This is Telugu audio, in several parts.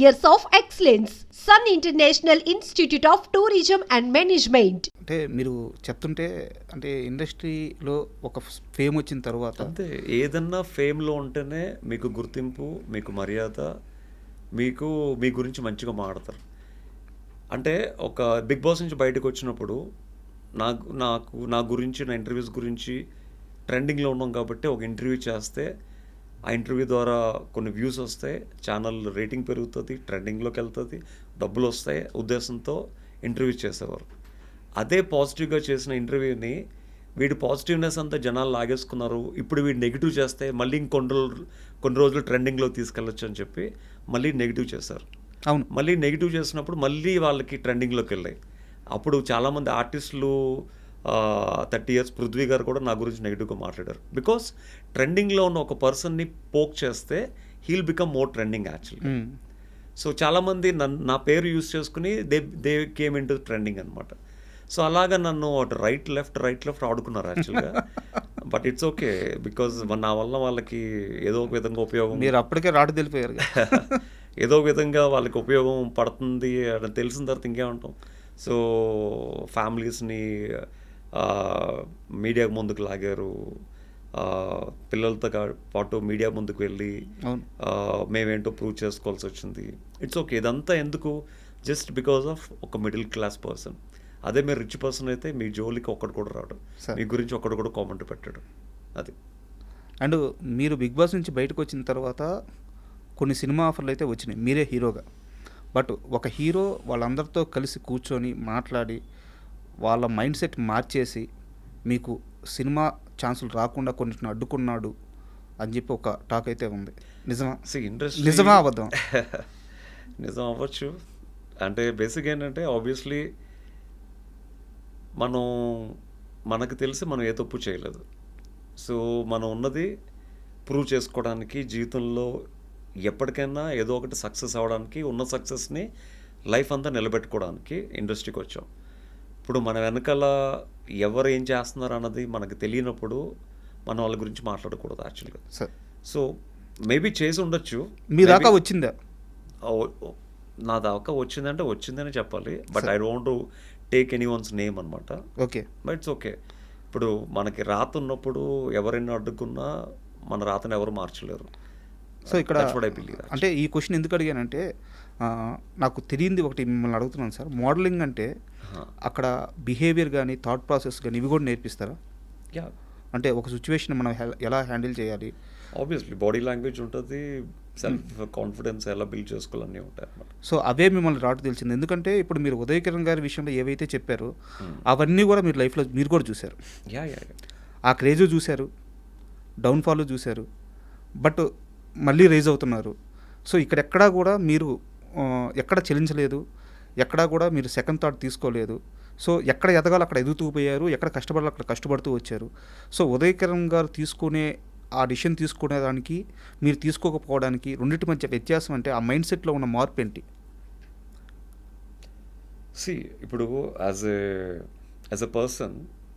years of excellence. Sun International Institute of Tourism and Management. అంటే మీరు చెప్తుంటే అంటే ఇండస్ట్రీలో ఒక ఫేమ్ వచ్చిన తర్వాత అంతే ఏదన్నా ఫేమ్లో ఉంటేనే మీకు గుర్తింపు మీకు మర్యాద మీకు మీ గురించి మంచిగా మాడతారు అంటే ఒక బిగ్ బాస్ నుంచి బయటకు వచ్చినప్పుడు నాకు నాకు నా గురించి నా ఇంటర్వ్యూస్ గురించి ట్రెండింగ్లో ఉన్నాం కాబట్టి ఒక ఇంటర్వ్యూ చేస్తే ఆ ఇంటర్వ్యూ ద్వారా కొన్ని వ్యూస్ వస్తాయి ఛానల్ రేటింగ్ పెరుగుతుంది ట్రెండింగ్లోకి వెళ్తుంది డబ్బులు వస్తాయి ఉద్దేశంతో ఇంటర్వ్యూ చేసేవారు. అదే పాజిటివ్గా చేసిన ఇంటర్వ్యూని వీడి పాజిటివ్నెస్ అంతా జనాలు లాగేసుకున్నారు ఇప్పుడు వీడు నెగిటివ్ చేస్తే మళ్ళీ ఇంకొన్ని రోజులు కొన్ని రోజులు ట్రెండింగ్లో తీసుకెళ్ళొచ్చు అని చెప్పి మళ్ళీ నెగిటివ్ చేశారు. అవును. మళ్ళీ నెగిటివ్ చేసినప్పుడు మళ్ళీ వాళ్ళకి ట్రెండింగ్లోకి వెళ్ళాయి. అప్పుడు చాలామంది ఆర్టిస్టులు థర్టీ ఇయర్స్ పృథ్వీ గారు కూడా నా గురించి నెగిటివ్గా మాట్లాడారు. బికాస్ ట్రెండింగ్లో ఉన్న ఒక పర్సన్ని పోక్ చేస్తే he'll become more trending actually. So చాలామంది నన్ను నా పేరు యూస్ చేసుకుని they they came into trending అనమాట సో అలాగా నన్ను అటు రైట్ లెఫ్ట్ రైట్ లెఫ్ట్ ఆడుకున్నారు యాక్చువల్గా బట్ ఇట్స్ ఓకే బికాజ్ నా వల్ల వాళ్ళకి ఏదో ఒక విధంగా ఉపయోగం మీరు అప్పటికే రాటు తెలిపోయారు ఏదో విధంగా వాళ్ళకి ఉపయోగం పడుతుంది అని తెలిసిన తర్వాత ఇంకేమంటాం? సో ఫ్యామిలీస్ని మీడియాకు ముందుకు లాగారు. పిల్లలతో పాటు మీడియా ముందుకు వెళ్ళి మేమేంటో ప్రూవ్ చేసుకోవాల్సి వచ్చింది. ఇట్స్ ఓకే ఇదంతా ఎందుకు? జస్ట్ బికాస్ ఆఫ్ ఒక మిడిల్ క్లాస్ పర్సన్ అదే మీరు రిచ్ పర్సన్ అయితే మీ జోలికి ఒక్కడు కూడా రాడు. మీ గురించి ఒక్కడు కూడా కామెంట్ పెట్టాడు. అది. అండ్ మీరు బిగ్ బాస్ నుంచి బయటకు వచ్చిన తర్వాత కొన్ని సినిమా ఆఫర్లు అయితే వచ్చినాయి. మీరే హీరోగా. బట్ ఒక హీరో వాళ్ళందరితో కలిసి కూర్చొని మాట్లాడి వాళ్ళ మైండ్ సెట్ మార్చేసి మీకు సినిమా ఛాన్సులు రాకుండా కొన్నిటిని అడ్డుకున్నాడు అని చెప్పి ఒక టాక్ అయితే ఉంది. నిజమా? ఇంట్రెస్ట్ నిజమా అబద్ధం? నిజం అవ్వచ్చు. అంటే బేసిక్ ఏంటంటే ఆబ్వియస్లీ మనం మనకు తెలిసి మనం ఏ తప్పు చేయలేదు. సో మనం ఉన్నది ప్రూవ్ చేసుకోవడానికి జీవితంలో ఎప్పటికైనా ఏదో ఒకటి సక్సెస్ అవ్వడానికి ఉన్న సక్సెస్ని లైఫ్ అంతా నిలబెట్టుకోవడానికి ఇండస్ట్రీకి వచ్చాం. ఇప్పుడు మన వెనకాల ఎవరు ఏం చేస్తున్నారు అన్నది మనకు తెలియనప్పుడు మనం వాళ్ళ గురించి మాట్లాడకూడదు యాక్చువల్గా సార్ సో మేబీ చేసి ఉండొచ్చు. మీ దాకా వచ్చిందా? నా దాకా వచ్చిందంటే వచ్చిందని చెప్పాలి. But I don't to take anyone's name అనమాట ఓకే బట్ ఇట్స్ ఓకే ఇప్పుడు మనకి రాత ఉన్నప్పుడు ఎవరైనా అడ్డుకున్నా మన రాతను ఎవరు మార్చలేరు. సో ఇక్కడ అంటే ఈ క్వశ్చన్ ఎందుకు అడిగానంటే నాకు తెలియంది ఒకటి మిమ్మల్ని అడుగుతున్నాను సార్. మోడలింగ్ అంటే అక్కడ బిహేవియర్ కానీ థాట్ ప్రాసెస్ కానీ ఇవి కూడా నేర్పిస్తారా? యా అంటే ఒక సిచ్యువేషన్ మనం ఎలా హ్యాండిల్ చేయాలి? ఆబ్వియస్లీ బాడీ లాంగ్వేజ్ ఉంటుంది సెల్ఫ్ కాన్ఫిడెన్స్ ఎలా బిల్డ్ చేసుకోవాలన్నీ ఉంటాయి అన్నమాట. సో అవే మిమ్మల్ని రాటు తెలిసింది. ఎందుకంటే ఇప్పుడు మీరు ఉదయ్ కిరణ్ గారి విషయంలో ఏవైతే చెప్పారో అవన్నీ కూడా మీరు లైఫ్లో మీరు కూడా చూశారు. యా ఆ క్రేజు చూశారు డౌన్ఫాల్ చూశారు. బట్ మళ్ళీ రేజ్ అవుతున్నారు. సో ఇక్కడెక్కడా కూడా మీరు ఎక్కడ చెల్లించలేదు ఎక్కడా కూడా మీరు సెకండ్ థాట్ తీసుకోలేదు. సో ఎక్కడ ఎదగాలో అక్కడ ఎదుగుతూ పోయారు ఎక్కడ కష్టపడాలో అక్కడ కష్టపడుతూ వచ్చారు. సో ఉదయ్ గారు తీసుకునే ఆ డిసిషన్ తీసుకునేదానికి మీరు తీసుకోకపోవడానికి రెండింటి మధ్య వ్యత్యాసం అంటే ఆ మైండ్ సెట్లో ఉన్న మార్పు ఏంటి? సి ఇప్పుడు as a as a person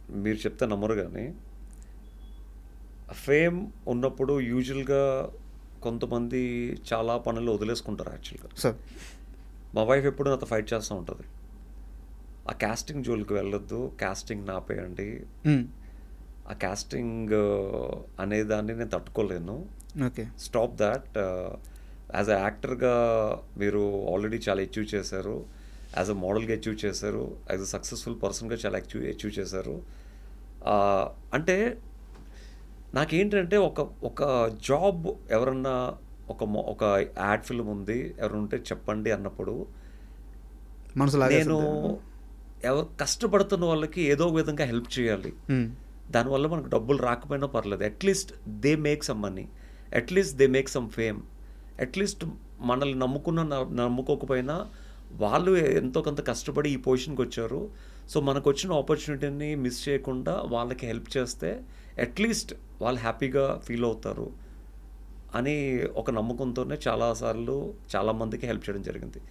మీరు చెప్తే నమ్మరు కానీ ఫేమ్ ఉన్నప్పుడు యూజువల్గా కొంతమంది చాలా పనులు వదిలేసుకుంటారు యాక్చువల్గా. సార్. మా వైఫ్ ఎప్పుడు నాతో ఫైట్ చేస్తూ ఉంటుంది. ఆ కాస్టింగ్ జోలికి వెళ్ళొద్దు కాస్టింగ్ నాపేయండి. ఆ కాస్టింగ్ అనే దాన్ని నేను తట్టుకోలేను. Okay. Stop that. As a యాక్టర్గా మీరు ఆల్రెడీ చాలా అచీవ్ చేశారు. యాజ్ అ మోడల్గా అచీవ్ చేశారు. యాజ్ అ సక్సెస్ఫుల్ పర్సన్గా చాలా అచీవ్ అచీవ్ చేశారు. అంటే నాకేంటంటే ఒక ఒక జాబ్ ఎవరన్నా ఒక మొ- ఒక యాడ్ ఫిల్మ్ ఉంది ఎవరు ఉంటే చెప్పండి అన్నప్పుడు మనసు నేను లాగేస్తుందా? ఎవరు కష్టపడుతున్న వాళ్ళకి ఏదో ఒక విధంగా హెల్ప్ చేయాలి. దానివల్ల మనకు డబ్బులు రాకపోయినా పర్లేదు. At least they make some money at least they make some fame at least మనల్ని నమ్ముకున్న నమ్ముకోకపోయినా వాళ్ళు ఎంతో కొంత కష్టపడి ఈ పొజిషన్కి వచ్చారు. సో మనకు వచ్చిన ఆపర్చునిటీని మిస్ చేయకుండా వాళ్ళకి హెల్ప్ చేస్తే అట్లీస్ట్ వాళ్ళు హ్యాపీగా ఫీల్ అవుతారు అని ఒక నమ్మకంతోనే చాలాసార్లు చాలామందికి హెల్ప్ చేయడం జరిగింది.